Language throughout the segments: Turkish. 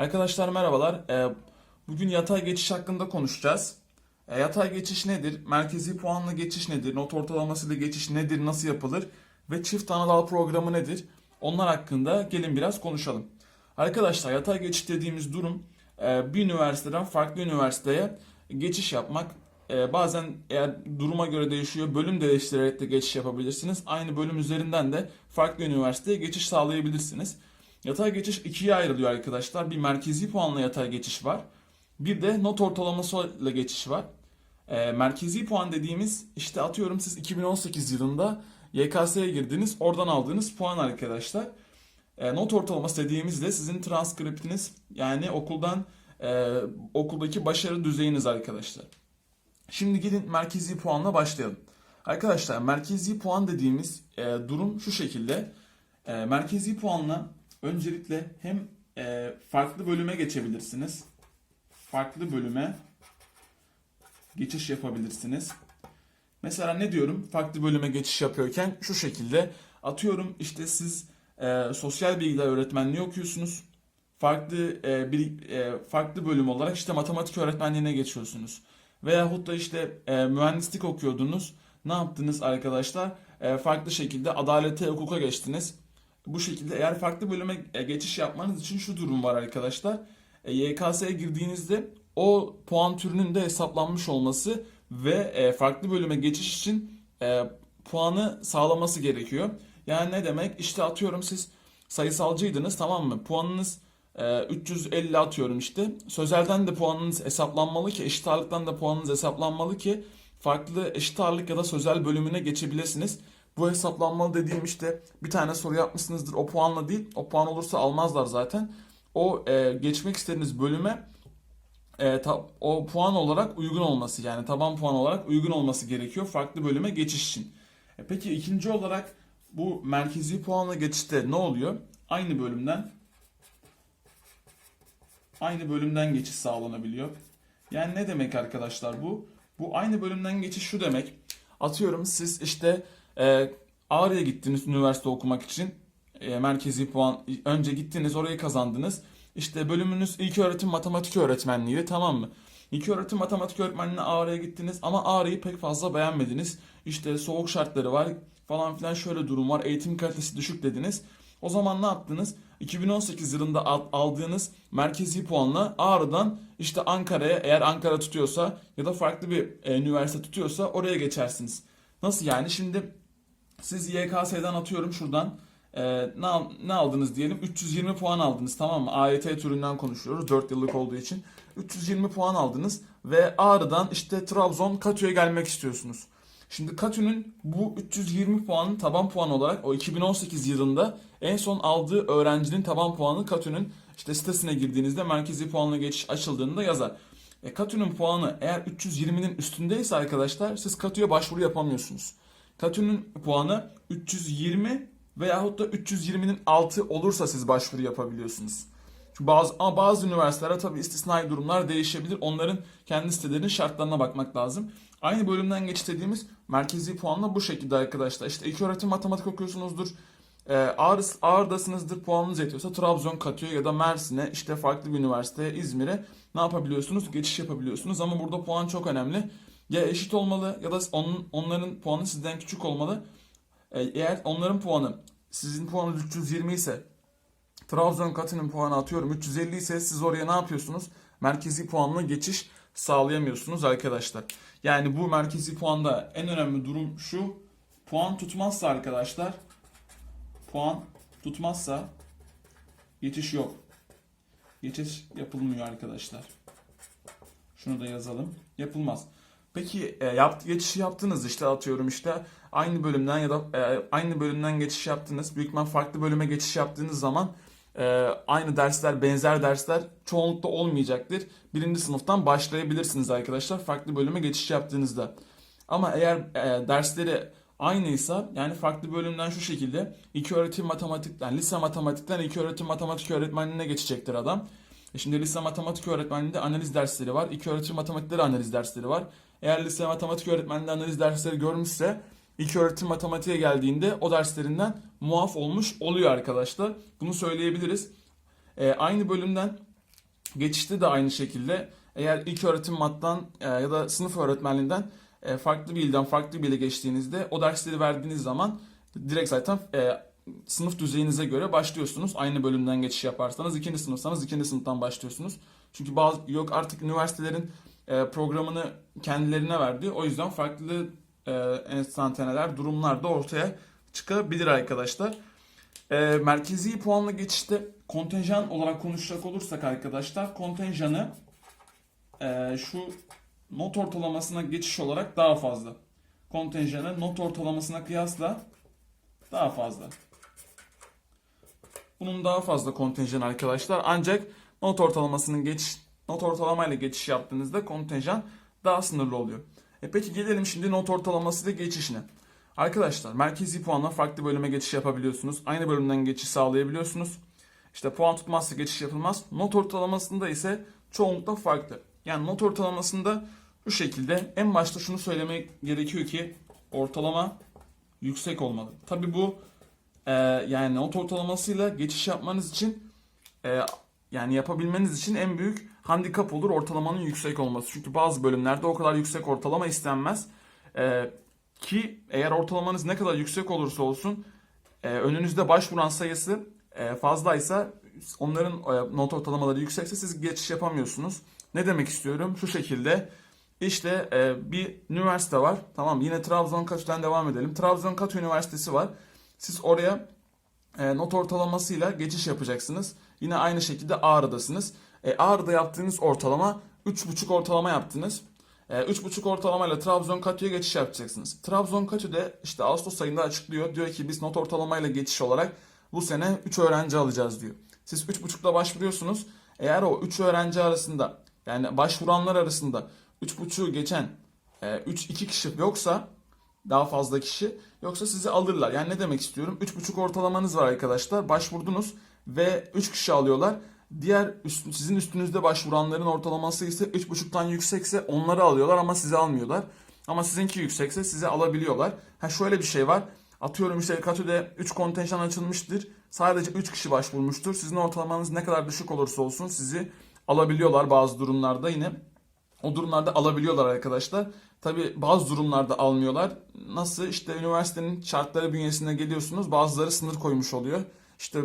Arkadaşlar merhabalar. Ee, Bugün yatay geçiş hakkında konuşacağız. Ee, Yatay geçiş nedir? Merkezi puanlı geçiş nedir? Not ortalamasıyla geçiş nedir? Nasıl yapılır? Ve çift anadal programı nedir? Onlar hakkında gelin biraz konuşalım. Arkadaşlar yatay geçiş dediğimiz durum e, bir üniversiteden farklı üniversiteye geçiş yapmak. E, Bazen eğer duruma göre değişiyor, bölüm değiştirerek de geçiş yapabilirsiniz. Aynı bölüm üzerinden de farklı üniversiteye geçiş sağlayabilirsiniz. Yatay geçiş ikiye ayrılıyor arkadaşlar. Bir merkezi puanla yatay geçiş var. Bir de not ortalamasıyla geçiş var. Ee, merkezi puan dediğimiz işte atıyorum siz 2018 yılında YKS'ye girdiniz. Oradan aldığınız puan arkadaşlar. Ee, not ortalaması dediğimizde sizin transkriptiniz yani okuldan e, okuldaki başarı düzeyiniz arkadaşlar. Şimdi gidin merkezi puanla başlayalım. Arkadaşlar merkezi puan dediğimiz e, durum şu şekilde. E, merkezi puanla öncelikle hem e, farklı bölüme geçebilirsiniz. Farklı bölüme geçiş yapabilirsiniz. Mesela ne diyorum? Farklı bölüme geçiş yapıyorken şu şekilde atıyorum işte siz e, sosyal bilgiler öğretmenliği okuyorsunuz. Farklı e, bir e, farklı bölüm olarak işte matematik öğretmenliğine geçiyorsunuz. Veyahut da işte e, mühendislik okuyordunuz. Ne yaptınız arkadaşlar? E, farklı şekilde adalete, hukuka geçtiniz. Bu şekilde eğer farklı bölüme e, geçiş yapmanız için şu durum var arkadaşlar. E, YKS'ye girdiğinizde o puan türünün de hesaplanmış olması ve e, farklı bölüme geçiş için puanı sağlaması gerekiyor. Yani ne demek? İşte atıyorum siz sayısalcıydınız tamam mı? Puanınız e, 350 atıyorum işte. Sözelden de puanınız hesaplanmalı ki eşit ağırlıktan da puanınız hesaplanmalı ki farklı eşit ağırlık ya da sözel bölümüne geçebilirsiniz. Bu hesaplanmalı dediğim işte bir tane soru yapmışsınızdır o puanla değil. O puan olursa almazlar zaten. O e, geçmek istediğiniz bölüme e, ta- o puan olarak uygun olması yani taban puan olarak uygun olması gerekiyor farklı bölüme geçiş için. E, peki ikinci olarak bu merkezi puanla geçişte ne oluyor? Aynı bölümden aynı bölümden geçiş sağlanabiliyor. Yani ne demek arkadaşlar bu? Bu aynı bölümden geçiş şu demek. Atıyorum siz işte e, Ağrı'ya gittiniz üniversite okumak için. E, merkezi puan önce gittiniz orayı kazandınız. İşte bölümünüz ilköğretim matematik öğretmenliği tamam mı? İlköğretim matematik öğretmenliğine Ağrı'ya gittiniz ama Ağrı'yı pek fazla beğenmediniz. İşte soğuk şartları var falan filan şöyle durum var eğitim kalitesi düşük dediniz. O zaman ne yaptınız? 2018 yılında al- aldığınız merkezi puanla Ağrı'dan işte Ankara'ya eğer Ankara tutuyorsa ya da farklı bir e, üniversite tutuyorsa oraya geçersiniz. Nasıl yani? Şimdi siz YKS'den atıyorum şuradan e, ne, ne aldınız diyelim 320 puan aldınız tamam mı? AYT türünden konuşuyoruz 4 yıllık olduğu için. 320 puan aldınız ve Ağrı'dan işte Trabzon Katü'ye gelmek istiyorsunuz. Şimdi Katü'nün bu 320 puanın taban puan olarak o 2018 yılında en son aldığı öğrencinin taban puanı Katü'nün işte sitesine girdiğinizde merkezi puanla geçiş açıldığında yazar. E, Katü'nün puanı eğer 320'nin üstündeyse arkadaşlar siz Katü'ye başvuru yapamıyorsunuz. Katü'nün puanı 320 veyahut da 320'nin altı olursa siz başvuru yapabiliyorsunuz. Çünkü bazı, ama bazı üniversitelere tabii istisnai durumlar değişebilir. Onların kendi sitelerinin şartlarına bakmak lazım. Aynı bölümden geç dediğimiz merkezi puanla bu şekilde arkadaşlar. İşte ilk öğretim matematik okuyorsunuzdur. E, Ağrı, Ağrı'dasınızdır puanınız yetiyorsa Trabzon katıyor ya da Mersin'e işte farklı bir üniversiteye İzmir'e ne yapabiliyorsunuz? Geçiş yapabiliyorsunuz ama burada puan çok önemli. Ya eşit olmalı ya da onun, onların puanı sizden küçük olmalı. E, eğer onların puanı sizin puanınız 320 ise Trabzon katının puanı atıyorum 350 ise siz oraya ne yapıyorsunuz? Merkezi puanla geçiş sağlayamıyorsunuz arkadaşlar. Yani bu merkezi puanda en önemli durum şu. Puan tutmazsa arkadaşlar puan tutmazsa geçiş yok. Geçiş yapılmıyor arkadaşlar. Şunu da yazalım. Yapılmaz. Peki e, yap, geçişi yaptınız işte atıyorum işte aynı bölümden ya da e, aynı bölümden geçiş yaptınız. Büyük ihtimal farklı bölüme geçiş yaptığınız zaman e, aynı dersler, benzer dersler çoğunlukla olmayacaktır. Birinci sınıftan başlayabilirsiniz arkadaşlar farklı bölüme geçiş yaptığınızda. Ama eğer e, dersleri aynıysa yani farklı bölümden şu şekilde iki öğretim matematikten, lise matematikten iki öğretim matematik öğretmenliğine geçecektir adam. E şimdi lise matematik öğretmenliğinde analiz dersleri var. İki öğretim matematikleri analiz dersleri var. Eğer lise matematik öğretmenliğinde analiz dersleri görmüşse ilk öğretim matematiğe geldiğinde o derslerinden muaf olmuş oluyor arkadaşlar. Bunu söyleyebiliriz. E, aynı bölümden Geçişte de aynı şekilde eğer ilk öğretim mattan e, ya da sınıf öğretmenliğinden e, farklı bir ilden farklı bir ile geçtiğinizde o dersleri verdiğiniz zaman direkt zaten e, sınıf düzeyinize göre başlıyorsunuz. Aynı bölümden geçiş yaparsanız ikinci sınıfsanız ikinci sınıftan başlıyorsunuz. Çünkü bazı yok artık üniversitelerin programını kendilerine verdi. O yüzden farklı e, enstantaneler, durumlar da ortaya çıkabilir arkadaşlar. E, merkezi puanla geçişte kontenjan olarak konuşacak olursak arkadaşlar kontenjanı e, şu not ortalamasına geçiş olarak daha fazla. Kontenjanı not ortalamasına kıyasla daha fazla. Bunun daha fazla kontenjan arkadaşlar. Ancak not ortalamasının geçiş not ortalamayla geçiş yaptığınızda kontenjan daha sınırlı oluyor. E peki gelelim şimdi not ortalaması ile geçişine. Arkadaşlar merkezi puanla farklı bölüme geçiş yapabiliyorsunuz. Aynı bölümden geçiş sağlayabiliyorsunuz. İşte puan tutmazsa geçiş yapılmaz. Not ortalamasında ise çoğunlukla farklı. Yani not ortalamasında bu şekilde en başta şunu söylemek gerekiyor ki ortalama yüksek olmalı. Tabi bu e, yani not ortalamasıyla geçiş yapmanız için e, yani yapabilmeniz için en büyük handikap olur ortalamanın yüksek olması. Çünkü bazı bölümlerde o kadar yüksek ortalama istenmez. E, ki eğer ortalamanız ne kadar yüksek olursa olsun e, önünüzde başvuran sayısı e, fazlaysa onların e, not ortalamaları yüksekse siz geçiş yapamıyorsunuz. Ne demek istiyorum? Şu şekilde işte e, bir üniversite var. Tamam yine Trabzon Katü'den devam edelim. Trabzon Katü Üniversitesi var. Siz oraya e, not ortalamasıyla geçiş yapacaksınız. Yine aynı şekilde Ağrı'dasınız. E, Ağrı'da yaptığınız ortalama 3,5 ortalama yaptınız. E, 3,5 ortalamayla Trabzon Katü'ye geçiş yapacaksınız. Trabzon Katü'de işte Ağustos ayında açıklıyor. Diyor ki biz not ortalamayla geçiş olarak bu sene 3 öğrenci alacağız diyor. Siz 3,5'la başvuruyorsunuz. Eğer o 3 öğrenci arasında yani başvuranlar arasında 3,5'u geçen 3 2 kişi yoksa daha fazla kişi yoksa sizi alırlar. Yani ne demek istiyorum? 3,5 ortalamanız var arkadaşlar. Başvurdunuz ve 3 kişi alıyorlar. Diğer üst, sizin üstünüzde başvuranların ortalaması ise 3,5'tan yüksekse onları alıyorlar ama sizi almıyorlar. Ama sizinki yüksekse sizi alabiliyorlar. Ha şöyle bir şey var. Atıyorum işte Katü'de 3 kontenjan açılmıştır. Sadece 3 kişi başvurmuştur. Sizin ortalamanız ne kadar düşük olursa olsun sizi alabiliyorlar bazı durumlarda yine. O durumlarda alabiliyorlar arkadaşlar. Tabi bazı durumlarda almıyorlar. Nasıl işte üniversitenin şartları bünyesinde geliyorsunuz. Bazıları sınır koymuş oluyor. İşte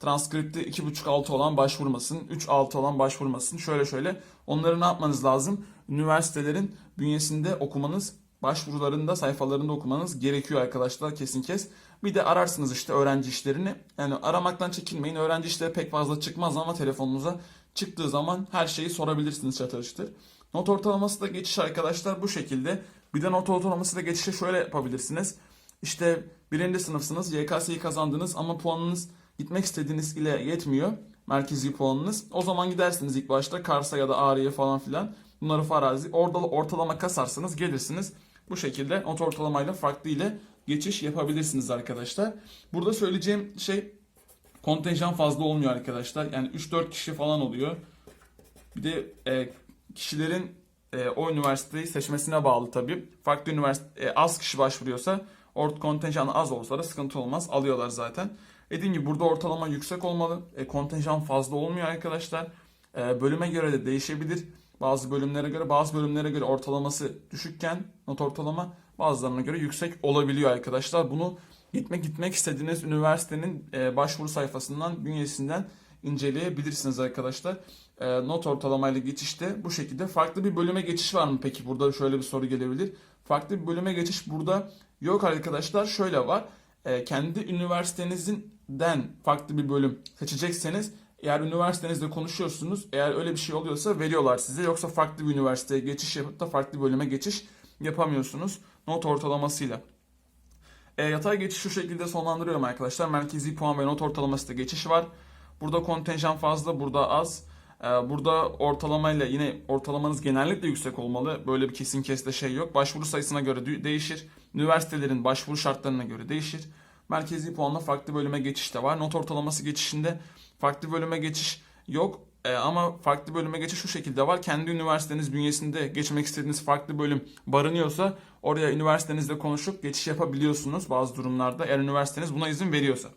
transkripti 2.5-6 olan başvurmasın, 3-6 olan başvurmasın. Şöyle şöyle. Onları ne yapmanız lazım? Üniversitelerin bünyesinde okumanız, başvurularında, sayfalarında okumanız gerekiyor arkadaşlar kesin kes. Bir de ararsınız işte öğrenci işlerini. Yani aramaktan çekinmeyin. Öğrenci işleri pek fazla çıkmaz ama telefonunuza çıktığı zaman her şeyi sorabilirsiniz çatır çatır. Not ortalaması da geçiş arkadaşlar bu şekilde. Bir de not ortalaması da geçişe şöyle yapabilirsiniz. İşte birinci sınıfsınız, YKS'yi kazandınız ama puanınız gitmek istediğiniz ile yetmiyor. Merkezi puanınız. O zaman gidersiniz ilk başta Kars'a ya da Ağrı'ya falan filan. Bunları farazi. Orada ortalama kasarsınız, gelirsiniz. Bu şekilde not ortalamayla farklı ile geçiş yapabilirsiniz arkadaşlar. Burada söyleyeceğim şey kontenjan fazla olmuyor arkadaşlar. Yani 3-4 kişi falan oluyor. Bir de e, kişilerin e, o üniversiteyi seçmesine bağlı tabii. Farklı üniversite e, az kişi başvuruyorsa ort kontenjan az olsa da sıkıntı olmaz. Alıyorlar zaten. Dediğim gibi burada ortalama yüksek olmalı. E, kontenjan fazla olmuyor arkadaşlar. E, bölüme göre de değişebilir. Bazı bölümlere göre bazı bölümlere göre ortalaması düşükken not ortalama bazılarına göre yüksek olabiliyor arkadaşlar. Bunu gitmek gitmek istediğiniz üniversitenin e, başvuru sayfasından bünyesinden inceleyebilirsiniz arkadaşlar. E, not ortalamayla geçişte bu şekilde. Farklı bir bölüme geçiş var mı peki? Burada şöyle bir soru gelebilir. Farklı bir bölüme geçiş burada yok arkadaşlar. Şöyle var. E, kendi üniversitenizden farklı bir bölüm seçecekseniz eğer üniversitenizde konuşuyorsunuz eğer öyle bir şey oluyorsa veriyorlar size. Yoksa farklı bir üniversiteye geçiş yapıp da farklı bölüme geçiş yapamıyorsunuz not ortalamasıyla. E, yatay geçiş şu şekilde sonlandırıyorum arkadaşlar. Merkezi puan ve not ortalaması da geçiş var. Burada kontenjan fazla, burada az. E, burada ortalamayla yine ortalamanız genellikle yüksek olmalı. Böyle bir kesin kesde şey yok. Başvuru sayısına göre de- değişir. Üniversitelerin başvuru şartlarına göre değişir. Merkezi puanla farklı bölüme geçiş de var. Not ortalaması geçişinde farklı bölüme geçiş yok. E, ama farklı bölüme geçiş şu şekilde var. Kendi üniversiteniz bünyesinde geçmek istediğiniz farklı bölüm barınıyorsa oraya üniversitenizle konuşup geçiş yapabiliyorsunuz bazı durumlarda eğer üniversiteniz buna izin veriyorsa.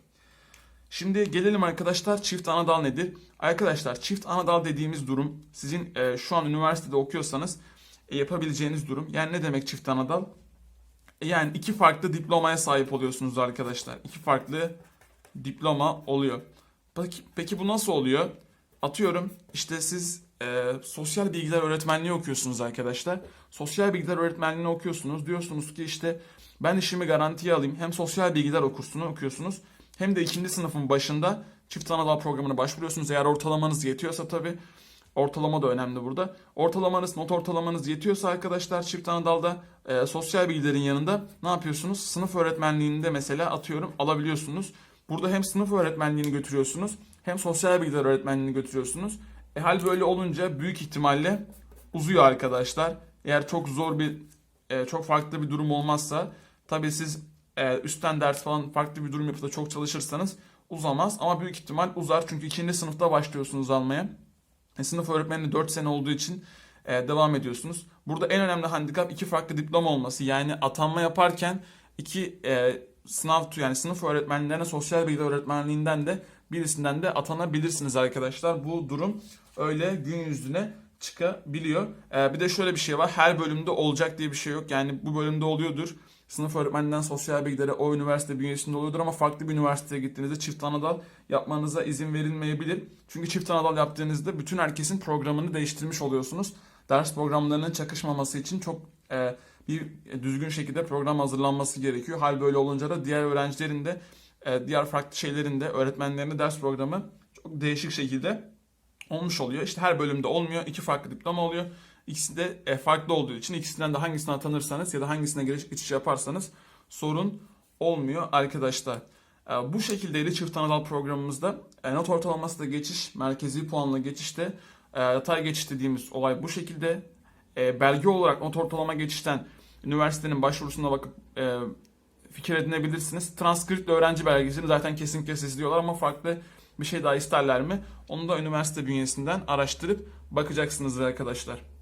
Şimdi gelelim arkadaşlar çift anadal nedir? Arkadaşlar çift anadal dediğimiz durum sizin e, şu an üniversitede okuyorsanız e, yapabileceğiniz durum. Yani ne demek çift anadal? Yani iki farklı diplomaya sahip oluyorsunuz arkadaşlar. İki farklı diploma oluyor. Peki, peki bu nasıl oluyor? Atıyorum işte siz e, sosyal bilgiler öğretmenliği okuyorsunuz arkadaşlar. Sosyal bilgiler öğretmenliğini okuyorsunuz. Diyorsunuz ki işte ben işimi garantiye alayım. Hem sosyal bilgiler okursunu okuyorsunuz. Hem de ikinci sınıfın başında çift anadal programına başvuruyorsunuz. Eğer ortalamanız yetiyorsa tabii. Ortalama da önemli burada. Ortalamanız, not ortalamanız yetiyorsa arkadaşlar çift anadalda e, sosyal bilgilerin yanında ne yapıyorsunuz? Sınıf öğretmenliğinde mesela atıyorum alabiliyorsunuz. Burada hem sınıf öğretmenliğini götürüyorsunuz hem sosyal bilgiler öğretmenliğini götürüyorsunuz. E, hal böyle olunca büyük ihtimalle uzuyor arkadaşlar. Eğer çok zor bir, e, çok farklı bir durum olmazsa tabii siz e, üstten ders falan farklı bir durum yapıp da çok çalışırsanız uzamaz. Ama büyük ihtimal uzar çünkü ikinci sınıfta başlıyorsunuz almaya. E, sınıf öğretmenliği 4 sene olduğu için e, devam ediyorsunuz. Burada en önemli handikap iki farklı diploma olması. Yani atanma yaparken iki e, sınav yani sınıf öğretmenlerine sosyal bilgi öğretmenliğinden de birisinden de atanabilirsiniz arkadaşlar. Bu durum öyle gün yüzüne çıkabiliyor. E, bir de şöyle bir şey var. Her bölümde olacak diye bir şey yok. Yani bu bölümde oluyordur. Sınıf öğretmeninden sosyal bilgilere o üniversite bünyesinde oluyordur ama farklı bir üniversiteye gittiğinizde çift anadal yapmanıza izin verilmeyebilir. Çünkü çift anadal yaptığınızda bütün herkesin programını değiştirmiş oluyorsunuz. Ders programlarının çakışmaması için çok e, bir düzgün şekilde program hazırlanması gerekiyor. Hal böyle olunca da diğer öğrencilerin de e, diğer farklı şeylerin de öğretmenlerin de ders programı çok değişik şekilde olmuş oluyor. İşte her bölümde olmuyor. iki farklı diploma oluyor. İkisi de e, farklı olduğu için ikisinden de hangisine atanırsanız ya da hangisine giriş geçiş yaparsanız sorun olmuyor arkadaşlar. E, Bu şekildeydi çift anadal programımızda. E, Not ortalaması da geçiş, merkezi puanla geçişte. Yatay geçiş dediğimiz olay bu şekilde. Belge olarak not ortalama geçişten üniversitenin başvurusuna bakıp fikir edinebilirsiniz. Transkriptle öğrenci belgesini zaten kesinlikle siz diyorlar ama farklı bir şey daha isterler mi? Onu da üniversite bünyesinden araştırıp bakacaksınız arkadaşlar.